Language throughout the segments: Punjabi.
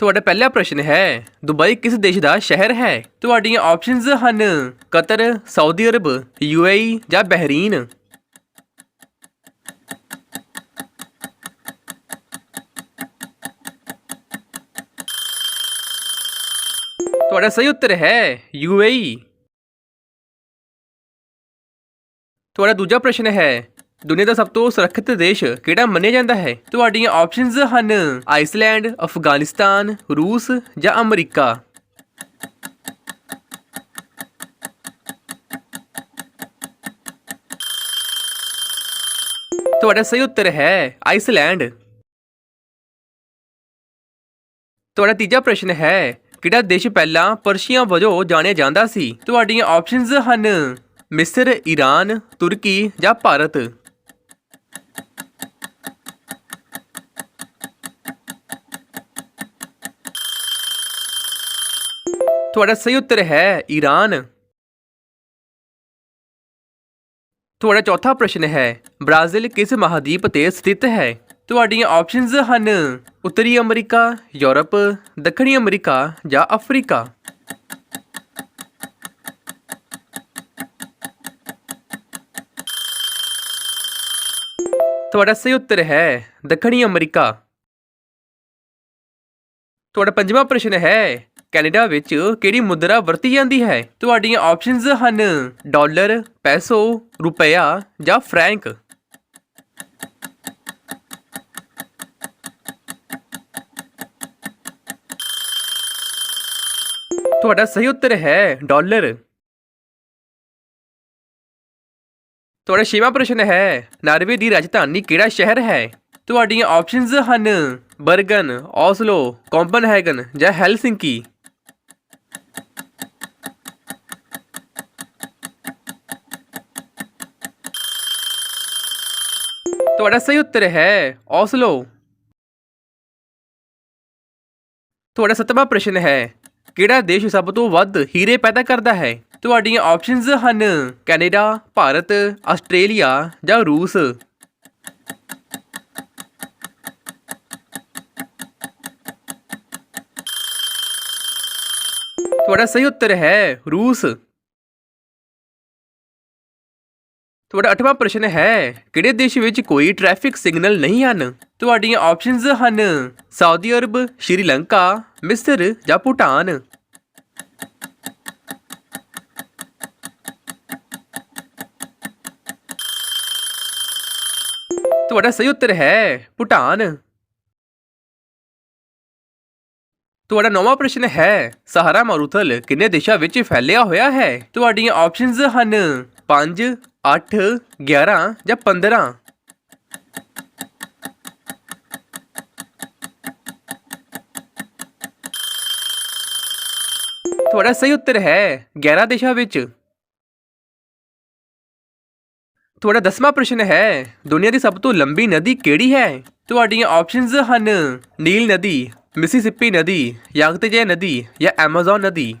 ਤੁਹਾਡਾ ਪਹਿਲਾ ਪ੍ਰਸ਼ਨ ਹੈ, ਦੁਬਈ ਕਿਸ ਦੇਸ਼ ਦਾ ਸ਼ਹਿਰ ਹੈ? ਤੁਹਾਡੀਆਂ ਆਪਸ਼ਨਸ ਹਨ ਕਤਰ, ਸਾਊਦੀ ਅਰਬ ਯੂਏਈ ਜਾਂ ਬਹਿਰੀਨ। ਤੁਹਾਡਾ ਸਹੀ ਉੱਤਰ ਹੈ ਯੂਏਈ ਤੁਹਾਡਾ ਦੂਜਾ ਪ੍ਰਸ਼ਨ ਹੈ ਦੁਨੀਆ ਦਾ ਸਭ ਤੋਂ ਸੁਰੱਖਿਅਤ ਦੇਸ਼ ਕਿਹੜਾ ਮੰਨਿਆ ਜਾਂਦਾ ਹੈ? ਤੁਹਾਡੀਆਂ ਆਪਸ਼ਨਸ ਹਨ ਆਈਸਲੈਂਡ, ਅਫਗਾਨਿਸਤਾਨ, ਰੂਸ ਜਾਂ ਅਮਰੀਕਾ। ਤੁਹਾਡਾ ਸਹੀ ਉੱਤਰ ਹੈ ਆਈਸਲੈਂਡ। ਤੁਹਾਡਾ ਤੀਜਾ ਪ੍ਰਸ਼ਨ ਹੈ, ਕਿਹੜਾ ਦੇਸ਼ ਪਹਿਲਾਂ ਪਰਸ਼ੀਆ ਵਜੋਂ ਜਾਣਿਆ ਜਾਂਦਾ ਸੀ? ਤੁਹਾਡੀਆਂ ਆਪਸ਼ਨਸ ਹਨ ਮਿਸਰ ਈਰਾਨ ਤੁਰਕੀ ਜਾਂ ਭਾਰਤ। ਤੁਹਾਡਾ ਸਹੀ ਉੱਤਰ ਹੈ ਈਰਾਨ। ਤੁਹਾਡਾ ਚੌਥਾ ਪ੍ਰਸ਼ਨ ਹੈ, ਬ੍ਰਾਜ਼ੀਲ ਕਿਸ ਮਹਾਦੀਪ ਤੇ ਸਥਿਤ ਹੈ? ਤੁਹਾਡੀਆਂ ਆਪਸ਼ਨਸ ਹਨ ਉੱਤਰੀ ਅਮਰੀਕਾ, ਯੂਰਪ, ਦੱਖਣੀ ਅਮਰੀਕਾ ਜਾਂ ਅਫਰੀਕਾ। ਤੁਹਾਡਾ ਸਹੀ ਉੱਤਰ ਹੈ ਦੱਖਣੀ ਅਮਰੀਕਾ। ਤੁਹਾਡਾ ਪੰਜਵਾਂ ਪ੍ਰਸ਼ਨ ਹੈ ਕੈਨੇਡਾ ਵਿੱਚ ਕਿਹੜੀ ਮੁਦਰਾ ਵਰਤੀ ਜਾਂਦੀ ਹੈ? ਤੁਹਾਡੀਆਂ ਆਪਸ਼ਨਸ ਹਨ ਡਾਲਰ, ਪੈਸੋ, ਰੁਪਇਆ ਜਾਂ ਫਰੈਂਕ। ਤੁਹਾਡਾ ਸਹੀ ਉੱਤਰ ਹੈ ਡਾਲਰ। ਤੁਹਾਡਾ ਛੇਵਾਂ ਪ੍ਰਸ਼ਨ ਹੈ, ਨਾਰਵੇ ਦੀ ਰਾਜਧਾਨੀ ਕਿਹੜਾ ਸ਼ਹਿਰ ਹੈ? ਤੁਹਾਡੀਆਂ ਆਪਸ਼ਨਸ ਹਨ ਬਰਗਨ ਔਸਲੋ ਕੋਪਨਹੈਗਨ ਜਾਂ ਹੈਲਸਿੰਕੀ। ਤੁਹਾਡਾ ਸਹੀ ਉੱਤਰ ਹੈ, ਔਸਲੋ। ਤੁਹਾਡਾ ਸੱਤਵਾਂ ਪ੍ਰਸ਼ਨ ਹੈ, ਕਿਹੜਾ ਦੇਸ਼ ਸਭ ਤੋਂ ਵੱਧ ਹੀਰੇ ਪੈਦਾ ਕਰਦਾ ਹੈ? ਤੁਹਾਡੀਆਂ ਆਪਸ਼ਨਸ ਹਨ ਕੈਨੇਡਾ, ਭਾਰਤ, ਆਸਟ੍ਰੇਲੀਆ ਜਾਂ ਰੂਸ। ਤੁਹਾਡਾ ਸਹੀ ਉੱਤਰ ਹੈ ਰੂਸ। ਤੁਹਾਡਾ ਅੱਠਵਾਂ ਪ੍ਰਸ਼ਨ ਹੈ, ਕਿਹੜੇ ਦੇਸ਼ ਵਿੱਚ ਕੋਈ ਟ੍ਰੈਫਿਕ ਸਿਗਨਲ ਨਹੀਂ ਹਨ? ਤੁਹਾਡੀਆਂ ਆਪਸ਼ਨਸ ਹਨ, ਸਾਊਦੀ ਅਰਬ, ਸ਼੍ਰੀਲੰਕਾ, ਮਿਸਰ ਜਾਂ ਭੂਟਾਨ। ਤੁਹਾਡਾ ਸਹੀ ਉੱਤਰ ਹੈ, ਭੂਟਾਨ। ਤੁਹਾਡਾ ਨੌਵਾਂ ਪ੍ਰਸ਼ਨ ਹੈ, ਸਹਾਰਾ ਮਾਰੂਥਲ ਕਿੰਨੇ ਦੇਸ਼ਾਂ ਵਿੱਚ ਫੈਲਿਆ ਹੋਇਆ ਹੈ? ਤੁਹਾਡੀਆਂ ਆਪਸ਼ਨਸ ਹਨ 5 8 11 ਜਾਂ 15 ਤੁਹਾਡਾ ਸਹੀ ਉੱਤਰ ਹੈ 11 ਦੇਸ਼ਾਂ ਵਿੱਚ। ਤੁਹਾਡਾ ਦਸਵਾਂ ਪ੍ਰਸ਼ਨ ਹੈ, ਦੁਨੀਆ ਦੀ ਸਭ ਤੋਂ ਲੰਬੀ ਨਦੀ ਕਿਹੜੀ ਹੈ? ਤੁਹਾਡੀਆਂ ਆਪਸ਼ਨਸ ਹਨ ਨੀਲ ਨਦੀ, ਮਿਸਿਸਿਪੀ ਨਦੀ ਯਾਂਗਤਜੇ ਨਦੀ ਜਾਂ ਐਮਾਜ਼ਨ ਨਦੀ।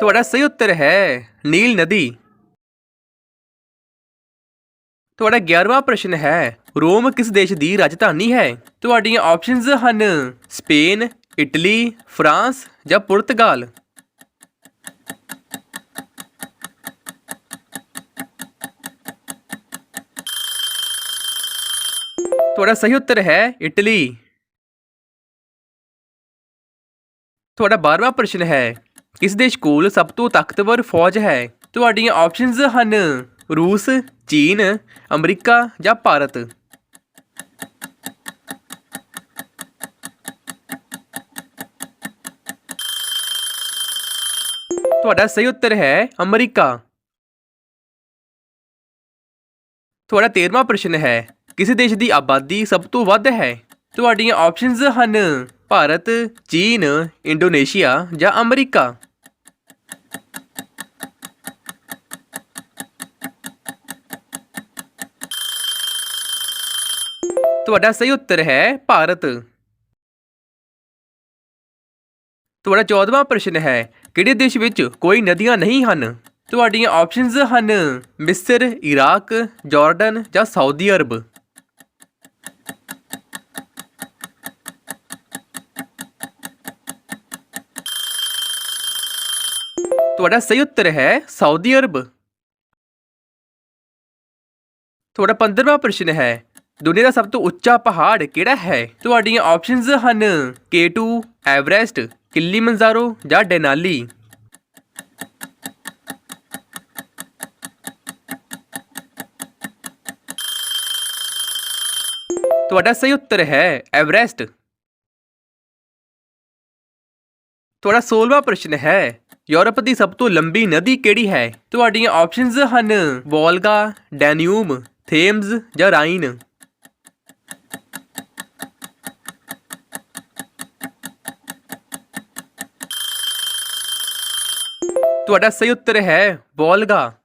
ਤੁਹਾਡਾ ਸਹੀ ਉੱਤਰ ਹੈ, ਨੀਲ ਨਦੀ। ਤੁਹਾਡਾ 11ਵਾਂ ਪ੍ਰਸ਼ਨ ਹੈ, ਰੋਮ ਕਿਸ ਦੇਸ਼ ਦੀ ਰਾਜਧਾਨੀ ਹੈ? ਤੁਹਾਡੀਆਂ ਆਪਸ਼ਨਸ ਹਨ ਸਪੇਨ, ਇਟਲੀ, ਫਰਾਂਸ ਜਾਂ ਪੁਰਤਗਾਲ। ਤੁਹਾਡਾ ਸਹੀ ਉੱਤਰ ਹੈ, ਇਟਲੀ। ਤੁਹਾਡਾ 12ਵਾਂ ਪ੍ਰਸ਼ਨ ਹੈ ਕਿਸ ਦੇਸ਼ ਕੋਲ ਸਭ ਤੋਂ ਤਾਕਤਵਰ ਫੌਜ ਹੈ। ਤੁਹਾਡੀਆਂ ਆਪਸ਼ਨਸ ਹਨ ਰੂਸ, ਚੀਨ, ਅਮਰੀਕਾ ਜਾਂ ਭਾਰਤ। ਤੁਹਾਡਾ ਸਹੀ ਉੱਤਰ ਹੈ ਅਮਰੀਕਾ। ਤੁਹਾਡਾ 13ਵਾਂ ਪ੍ਰਸ਼ਨ ਹੈ, ਕਿਸੇ ਦੇਸ਼ ਦੀ ਆਬਾਦੀ ਸਭ ਤੋਂ ਵੱਧ ਹੈ? ਤੁਹਾਡੀਆਂ ਆਪਸ਼ਨਸ ਹਨ ਭਾਰਤ, ਚੀਨ, ਇੰਡੋਨੇਸ਼ੀਆ ਜਾਂ ਅਮਰੀਕਾ? ਤੁਹਾਡਾ ਸਹੀ ਉੱਤਰ ਹੈ ਭਾਰਤ। ਤੁਹਾਡਾ 14ਵਾਂ ਪ੍ਰਸ਼ਨ ਹੈ, ਕਿਹੜੇ ਦੇਸ਼ ਵਿੱਚ ਕੋਈ ਨਦੀਆਂ ਨਹੀਂ ਹਨ? ਤੁਹਾਡੀਆਂ ਆਪਸ਼ਨਸ ਹਨ ਮਿਸਰ, ਇਰਾਕ, ਜਾਰਡਨ ਜਾਂ ਸਾਊਦੀ ਅਰਬ। ਤੁਹਾਡਾ ਸਹੀ ਉੱਤਰ ਹੈ ਸਾਊਦੀ ਅਰਬ। ਤੁਹਾਡਾ 15ਵਾਂ ਪ੍ਰਸ਼ਨ ਹੈ, ਦੁਨੀਆ ਦਾ ਸਭ ਤੋਂ ਉੱਚਾ ਪਹਾੜ ਕਿਹੜਾ ਹੈ? ਤੁਹਾਡੀਆਂ ਆਪਸ਼ਨਸ ਹਨ K2 ਐਵਰੈਸਟ, ਕਿਲੀਮੰਜਾਰੋ ਜਾਂ ਡੈਨਾਲੀ। ਤੁਹਾਡਾ ਸਹੀ ਉੱਤਰ ਹੈ ਐਵਰੈਸਟ। ਤੁਹਾਡਾ 16ਵਾਂ ਪ੍ਰਸ਼ਨ ਹੈ ਯੂਰਪ ਦੀ ਸਭ ਤੋਂ ਲੰਬੀ ਨਦੀ ਕਿਹੜੀ ਹੈ? ਤੁਹਾਡੀਆਂ ਆਪਸ਼ਨਸ ਹਨ ਵੋਲਗਾ, ਡੈਨਿਊਬ ਥੇਮਸ ਜਾਂ ਰਾਈਨ। ਤੁਹਾਡਾ ਸਹੀ ਉੱਤਰ ਹੈ ਵੋਲਗਾ।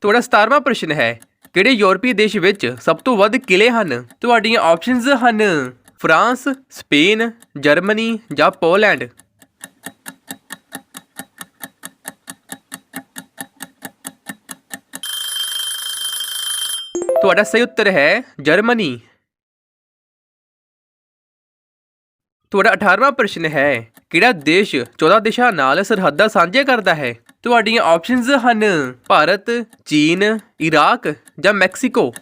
ਤੁਹਾਡਾ 17ਵਾਂ ਪ੍ਰਸ਼ਨ ਹੈ, ਕਿਹੜੇ ਯੂਰਪੀ ਦੇਸ਼ ਵਿੱਚ ਸਭ ਤੋਂ ਵੱਧ ਕਿਲੇ ਹਨ? ਤੁਹਾਡੀਆਂ ਆਪਸ਼ਨਸ ਹਨ ਫਰਾਂਸ, ਸਪੇਨ, ਜਰਮਨੀ ਜਾਂ ਪੋਲੈਂਡ? ਤੁਹਾਡਾ ਸਹੀ ਉੱਤਰ ਹੈ ਜਰਮਨੀ। ਤੁਹਾਡਾ 18ਵਾਂ ਪ੍ਰਸ਼ਨ ਹੈ, ਕਿਹੜਾ ਦੇਸ਼ 14 ਦੇਸ਼ਾਂ ਨਾਲ ਸਰਹੱਦਾਂ ਸਾਂਝੇ ਕਰਦਾ ਹੈ? ਤੁਹਾਡੀਆਂ ਆਪਸ਼ਨਸ ਹਨ ਭਾਰਤ, ਚੀਨ, ਇਰਾਕ ਜਾਂ ਮੈਕਸੀਕੋ।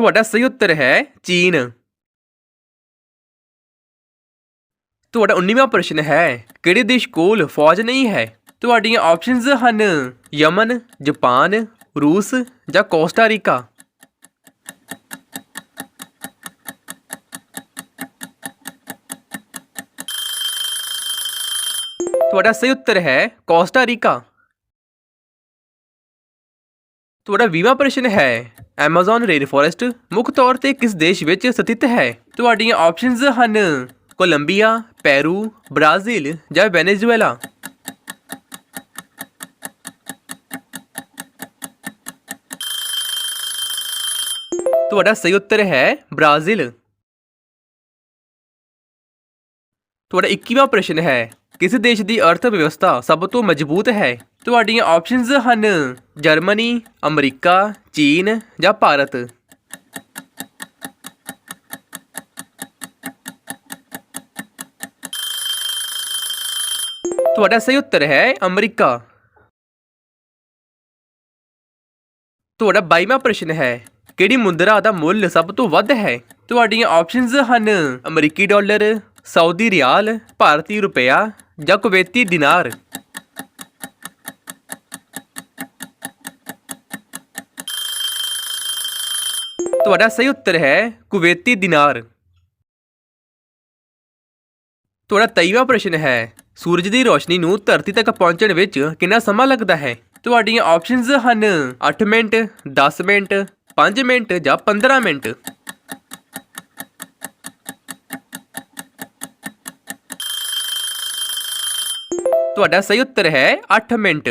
ਤੁਹਾਡਾ ਸਹੀ ਉੱਤਰ ਹੈ ਚੀਨ। ਤੁਹਾਡਾ 19ਵਾਂ ਪ੍ਰਸ਼ਨ ਹੈ, ਕਿਹੜੇ ਦੇਸ਼ ਕੋਲ ਫੌਜ ਨਹੀਂ ਹੈ? ਤੁਹਾਡੀਆਂ ਆਪਸ਼ਨਸ ਹਨ ਯਮਨ, ਜਾਪਾਨ, ਰੂਸ ਜਾਂ ਕੋਸਟਾਰੀਕਾ ਤੁਹਾਡਾ ਸਹੀ ਉੱਤਰ ਹੈ ਕੋਸਟਾਰੀਕਾ ਤੁਹਾਡਾ 20ਵਾਂ ਪ੍ਰਸ਼ਨ ਹੈ। Amazon ਰੇਨ ਫੋਰੈਸਟ ਮੁੱਖ ਤੌਰ ਤੇ ਕਿਸ ਦੇਸ਼ ਵਿੱਚ ਸਥਿਤ ਹੈ? ਤੁਹਾਡੀਆਂ ਆਪਸ਼ਨਸ ਹਨ ਕੋਲੰਬੀਆ ਪੈਰੂ ਬ੍ਰਾਜ਼ੀਲ ਜਾਂ ਵੈਨੇਜ਼ੁਏਲਾ ਤੁਹਾਡਾ ਸਹੀ ਉੱਤਰ ਹੈ ਬ੍ਰਾਜ਼ੀਲ ਤੁਹਾਡਾ 21ਵਾਂ ਪ੍ਰਸ਼ਨ ਹੈ ਕਿਸ ਦੇਸ਼ ਦੀ ਅਰਥ ਵਿਵਸਥਾ ਸਭ ਤੋਂ ਮਜ਼ਬੂਤ ਹੈ? ਤੁਹਾਡੀਆਂ ਆਪਸ਼ਨਸ ਹਨ ਜਰਮਨੀ, ਅਮਰੀਕਾ, ਚੀਨ ਜਾਂ ਭਾਰਤ। ਤੁਹਾਡਾ ਸਹੀ ਉੱਤਰ ਹੈ ਅਮਰੀਕਾ। ਤੁਹਾਡਾ 22ਵਾਂ ਪ੍ਰਸ਼ਨ ਹੈ, ਕਿਹੜੀ ਮੁੰਦਰਾ ਦਾ ਮੁੱਲ ਸਭ ਤੋਂ ਵੱਧ ਹੈ? ਤੁਹਾਡੀਆਂ ਆਪਸ਼ਨਸ ਹਨ ਅਮਰੀਕੀ ਡਾਲਰ ਸਾਊਦੀ ਰਿਆਲ, ਭਾਰਤੀ ਰੁਪਇਆ ਜਾਂ ਕੁਵੈਤੀ ਦਿਨਾਰ? ਤੁਹਾਡਾ ਸਹੀ ਉੱਤਰ ਹੈ ਕੁਵੈਤੀ ਦਿਨਾਰ। ਤੁਹਾਡਾ 23ਵਾਂ ਪ੍ਰਸ਼ਨ ਹੈ, ਸੂਰਜ ਦੀ ਰੋਸ਼ਨੀ ਨੂੰ ਧਰਤੀ ਤੱਕ ਪਹੁੰਚਣ ਵਿੱਚ ਕਿੰਨਾ ਸਮਾਂ ਲੱਗਦਾ ਹੈ? ਤੁਹਾਡੀਆਂ ਆਪਸ਼ਨਸ ਹਨ 8 ਮਿੰਟ 10 ਮਿੰਟ 5 ਮਿੰਟ ਜਾਂ 15 ਮਿੰਟ। ਤੁਹਾਡਾ ਸਹੀ ਉੱਤਰ ਹੈ 8 ਮਿੰਟ।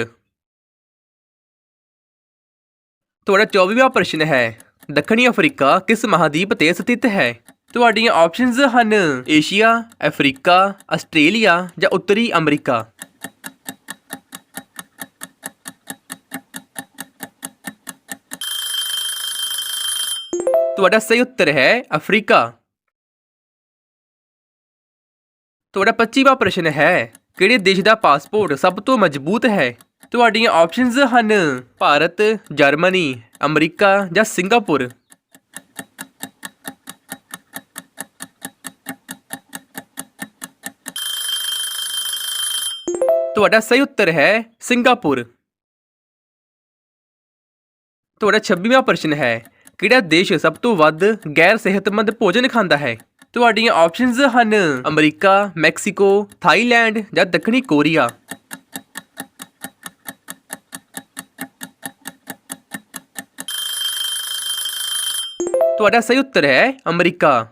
ਤੁਹਾਡਾ 24ਵਾਂ ਪ੍ਰਸ਼ਨ ਹੈ, ਦੱਖਣੀ ਅਫਰੀਕਾ ਕਿਸ ਮਹਾਦੀਪ ਤੇ ਸਥਿਤ ਹੈ? ਤੁਹਾਡੀਆਂ ਆਪਸ਼ਨਸ ਹਨ ਏਸ਼ੀਆ, ਅਫਰੀਕਾ, ਆਸਟ੍ਰੇਲੀਆ ਜਾਂ ਉੱਤਰੀ ਅਮਰੀਕਾ। ਤੁਹਾਡਾ ਸਹੀ ਉੱਤਰ ਹੈ ਅਫਰੀਕਾ। ਤੁਹਾਡਾ 25ਵਾਂ ਪ੍ਰਸ਼ਨ ਹੈ ਕਿਹੜੇ ਦੇਸ਼ ਦਾ ਪਾਸਪੋਰਟ ਸਭ ਤੋਂ ਮਜ਼ਬੂਤ ਹੈ? ਤੁਹਾਡੀਆਂ ਆਪਸ਼ਨਸ ਹਨ ਭਾਰਤ, ਜਰਮਨੀ, ਅਮਰੀਕਾ ਜਾਂ ਸਿੰਗਾਪੁਰ। ਤੁਹਾਡਾ ਸਹੀ ਉੱਤਰ ਹੈ ਸਿੰਗਾਪੁਰ। ਤੁਹਾਡਾ 26ਵਾਂ ਪ੍ਰਸ਼ਨ ਹੈ, ਕਿਹੜਾ ਦੇਸ਼ ਸਭ ਤੋਂ ਵੱਧ ਗੈਰ ਸਿਹਤਮੰਦ ਭੋਜਨ ਖਾਂਦਾ ਹੈ? ਤੁਹਾਡੀਆਂ ਆਪਸ਼ਨਸ ਹਨ ਅਮਰੀਕਾ, ਮੈਕਸੀਕੋ, ਥਾਈਲੈਂਡ ਜਾਂ ਦੱਖਣੀ ਕੋਰੀਆ। ਤੁਹਾਡਾ ਸਹੀ ਉੱਤਰ ਹੈ ਅਮਰੀਕਾ।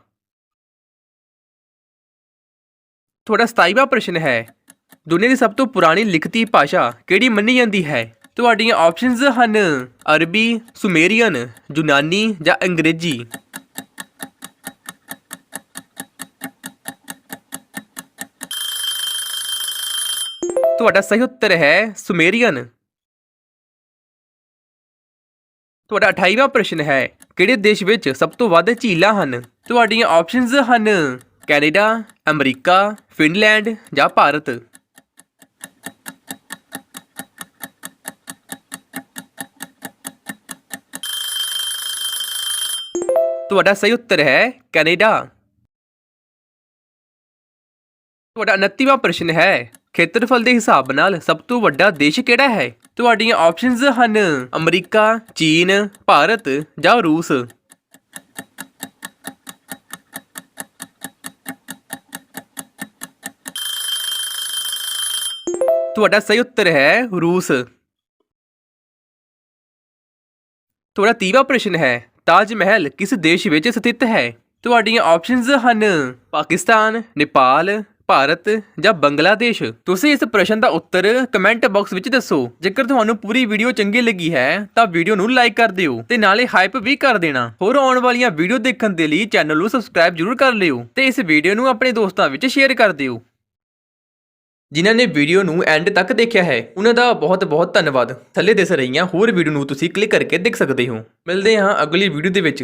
ਤੁਹਾਡਾ 27ਵਾਂ ਪ੍ਰਸ਼ਨ ਹੈ, ਦੁਨੀਆ ਦੀ ਸਭ ਤੋਂ ਪੁਰਾਣੀ ਲਿਖਤੀ ਭਾਸ਼ਾ ਕਿਹੜੀ ਮੰਨੀ ਜਾਂਦੀ ਹੈ? ਤੁਹਾਡੀਆਂ ਆਪਸ਼ਨਸ ਹਨ ਅਰਬੀ, ਸੁਮੇਰੀਅਨ, ਯੂਨਾਨੀ ਜਾਂ ਅੰਗਰੇਜ਼ੀ। ਤੁਹਾਡਾ ਸਹੀ ਉੱਤਰ ਹੈ ਸੁਮੇਰੀਅਨ। ਤੁਹਾਡਾ 28ਵਾਂ ਪ੍ਰਸ਼ਨ ਹੈ, ਕਿਹੜੇ ਦੇਸ਼ ਵਿੱਚ ਸਭ ਤੋਂ ਵੱਧ ਝੀਲਾਂ ਹਨ? ਤੁਹਾਡੀਆਂ ਆਪਸ਼ਨਸ ਹਨ ਕੈਨੇਡਾ, ਅਮਰੀਕਾ, ਫਿਨਲੈਂਡ ਜਾਂ ਭਾਰਤ। ਤੁਹਾਡਾ ਸਹੀ ਉੱਤਰ ਹੈ ਕੈਨੇਡਾ। ਤੁਹਾਡਾ 29ਵਾਂ ਪ੍ਰਸ਼ਨ ਹੈ ਖੇਤਰਫਲ ਦੇ ਹਿਸਾਬ ਨਾਲ ਸਭ ਤੋਂ ਵੱਡਾ ਦੇਸ਼ ਕਿਹੜਾ ਹੈ? ਤੁਹਾਡੀਆਂ ਆਪਸ਼ਨਸ ਹਨ ਅਮਰੀਕਾ, ਚੀਨ, ਭਾਰਤ ਜਾਂ ਰੂਸ। ਤੁਹਾਡਾ ਸਹੀ ਉੱਤਰ ਹੈ ਰੂਸ। ਤੁਹਾਡਾ 30ਵਾਂ ਪ੍ਰਸ਼ਨ ਹੈ, ਤਾਜ ਮਹਿਲ ਕਿਸ ਦੇਸ਼ ਵਿੱਚ ਸਥਿਤ ਹੈ? ਤੁਹਾਡੀਆਂ ਆਪਸ਼ਨਸ ਹਨ ਪਾਕਿਸਤਾਨ, ਨੇਪਾਲ ਭਾਰਤ ਜਾਂ ਬੰਗਲਾਦੇਸ਼? ਤੁਸੀਂ ਇਸ ਪ੍ਰਸ਼ਨ ਦਾ ਉੱਤਰ ਕਮੈਂਟ ਬਾਕਸ ਵਿੱਚ ਦੱਸੋ। ਜੇਕਰ ਤੁਹਾਨੂੰ ਪੂਰੀ ਵੀਡੀਓ ਚੰਗੀ ਲੱਗੀ ਹੈ, ਤਾਂ ਵੀਡੀਓ ਨੂੰ ਲਾਈਕ ਕਰ ਦਿਓ ਤੇ ਨਾਲੇ ਹਾਈਪ ਵੀ ਕਰ ਦੇਣਾ। ਹੋਰ ਆਉਣ ਵਾਲੀਆਂ ਵੀਡੀਓ ਦੇਖਣ ਦੇ ਲਈ ਚੈਨਲ ਨੂੰ ਸਬਸਕ੍ਰਾਈਬ ਜ਼ਰੂਰ ਕਰ ਲਿਓ ਤੇ ਇਸ ਵੀਡੀਓ ਨੂੰ ਆਪਣੇ ਦੋਸਤਾਂ ਵਿੱਚ ਸ਼ੇਅਰ ਕਰ ਦਿਓ। ਜਿਨ੍ਹਾਂ ਨੇ ਵੀਡੀਓ ਨੂੰ ਐਂਡ ਤੱਕ ਦੇਖਿਆ ਹੈ, ਉਹਨਾਂ ਦਾ ਬਹੁਤ ਬਹੁਤ ਧੰਨਵਾਦ। ਥੱਲੇ ਦਿਸ ਰਹੀਆਂ ਹੋਰ ਵੀਡੀਓ ਨੂੰ ਤੁਸੀਂ ਕਲਿੱਕ ਕਰਕੇ ਦੇਖ ਸਕਦੇ ਹੋ। ਮਿਲਦੇ ਹਾਂ ਅਗਲੀ ਵੀਡੀਓ ਦੇ ਵਿੱਚ।